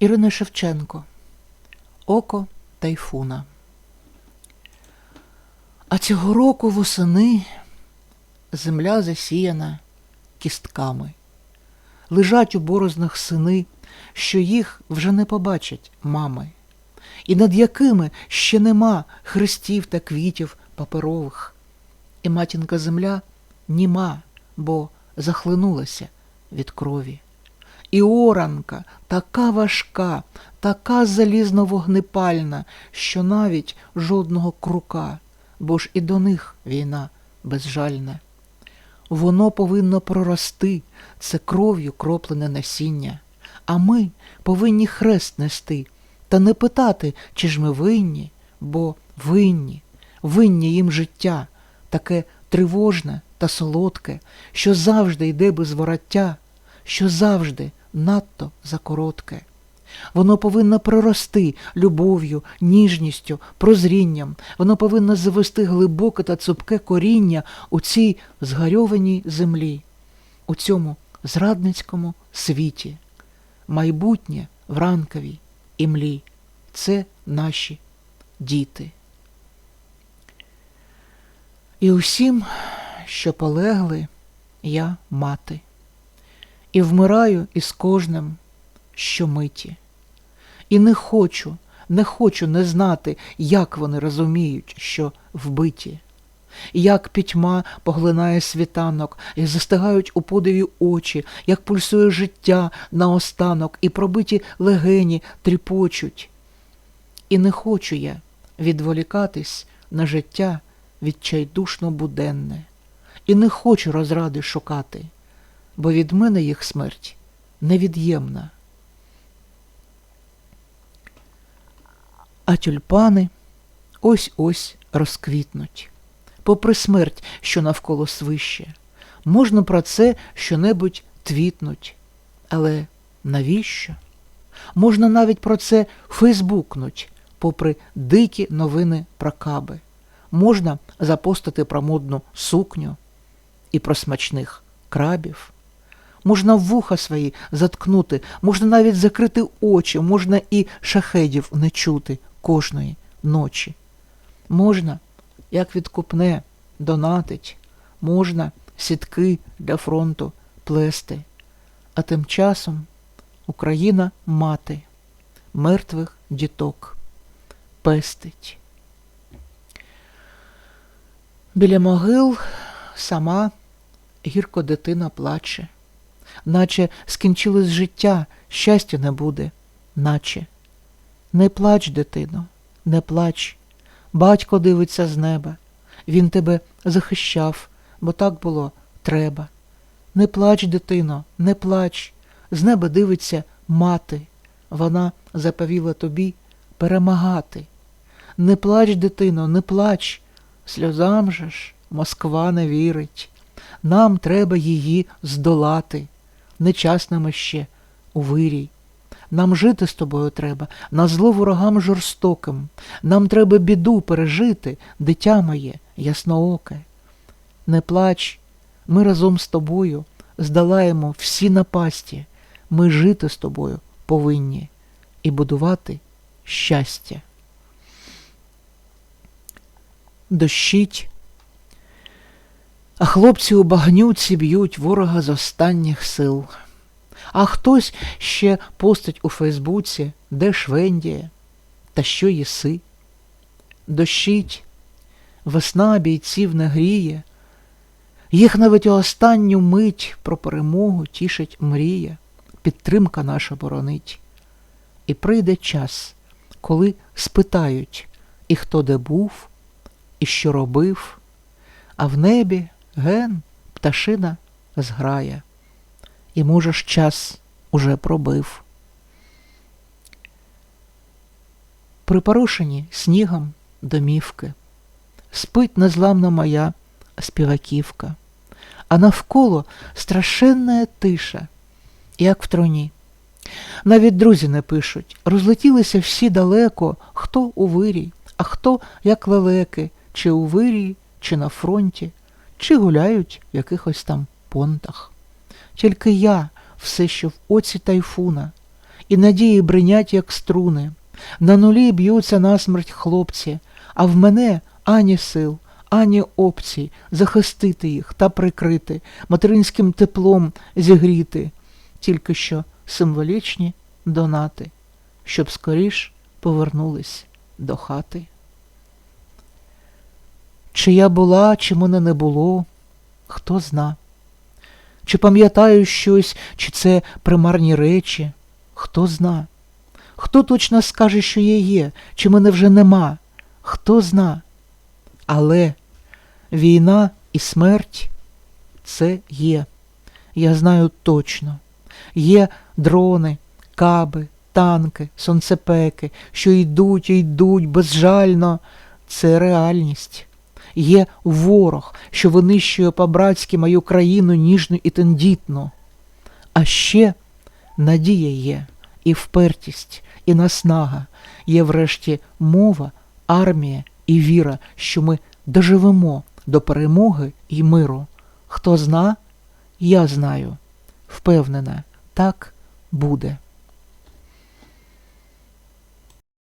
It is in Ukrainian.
Ірина Шевченко Око тайфуна. А цього року восени земля засіяна кістками. Лежать у борознах сини, що їх вже не побачать мами, і над якими ще нема хрестів та квітів паперових. І матінка земля німа, бо захлинулася від крові. І оранка така важка, така залізно вогнепальна, що навіть жодного крука, бо ж і до них війна безжальна. Воно повинно прорости, це кров'ю кроплене насіння, а ми повинні хрест нести та не питати, чи ж ми винні, бо винні, винні їм життя, таке тривожне та солодке, що завжди йде без вороття, що завжди надто закоротке. Воно повинно прорости любов'ю, ніжністю, прозрінням. Воно повинно завести глибоке та цупке коріння у цій згарьованій землі, у цьому зрадницькому світі. Майбутнє в ранковій імлі. Це наші діти. І усім, що полегли, я мати, і вмираю із кожним щомиті. І не хочу, не хочу не знати, як вони розуміють, що вбиті, як пітьма поглинає світанок, і застигають у подиві очі, як пульсує життя наостанок, і пробиті легені тріпочуть. І не хочу я відволікатись на життя відчайдушно буденне, і не хочу розради шукати, бо від мене їх смерть невід'ємна. А тюльпани ось-ось розквітнуть. Попри смерть, що навколо свище, можна про це щонебудь твітнуть. Але навіщо? Можна навіть про це фейсбукнуть, попри дикі новини про каби. Можна запостити про модну сукню і про смачних крабів. Можна вуха свої заткнути, можна навіть закрити очі, можна і шахедів не чути кожної ночі. Можна, як відкупне, донатить, можна сітки для фронту плести. А тим часом Україна мати мертвих діток пестить. Біля могил сама гірко дитина плаче, наче скінчилось життя, щастя не буде, наче. Не плач, дитино, не плач. Батько дивиться з неба. Він тебе захищав, бо так було треба. Не плач, дитино, не плач. З неба дивиться мати. Вона заповіла тобі перемагати. Не плач, дитино, не плач. Сльозам же ж Москва не вірить. Нам треба її здолати. Не час нам іще у вирій. Нам жити з тобою треба, на зло ворогам жорстоким. Нам треба біду пережити, дитя моє, яснооке. Не плач, ми разом з тобою здолаємо всі напасті. Ми жити з тобою повинні і будувати щастя. Дощить, а хлопці у багнюці б'ють ворога з останніх сил. А хтось ще постить у Фейсбуці, де Швендія, та що єси. Дощить, весна бійців не гріє, їх навіть у останню мить про перемогу тішить мрія, підтримка наша боронить. І прийде час, коли спитають, і хто де був, і що робив, а в небі ген пташина зграє. І, може, ж час уже пробив. Припорошені снігом домівки, спить незламна моя співаківка, а навколо страшенна тиша, як в троні. Навіть друзі не пишуть, розлетілися всі далеко, хто у вирій, а хто як лелеки, чи у вирії, чи на фронті, чи гуляють в якихось там понтах. Тільки я все ще в оці тайфуна, і надії бринять, як струни. На нулі б'ються насмерть хлопці, а в мене ані сил, ані опцій захистити їх та прикрити, материнським теплом зігріти, тільки що символічні донати, щоб скоріш повернулись до хати. Чи я була, чи мене не було, хто зна. Чи пам'ятаю щось, чи це примарні речі, хто зна. Хто точно скаже, що я є, чи мене вже нема, хто зна. Але війна і смерть це є. Я знаю точно. Є дрони, каби, танки, сонцепеки, що йдуть і йдуть безжально. Це реальність. Є ворог, що винищує по-братськи мою країну ніжну і тендітну. А ще надія є, і впертість, і наснага, є врешті мова, армія і віра, що ми доживемо до перемоги і миру. Хто зна, я знаю. Впевнена, так буде.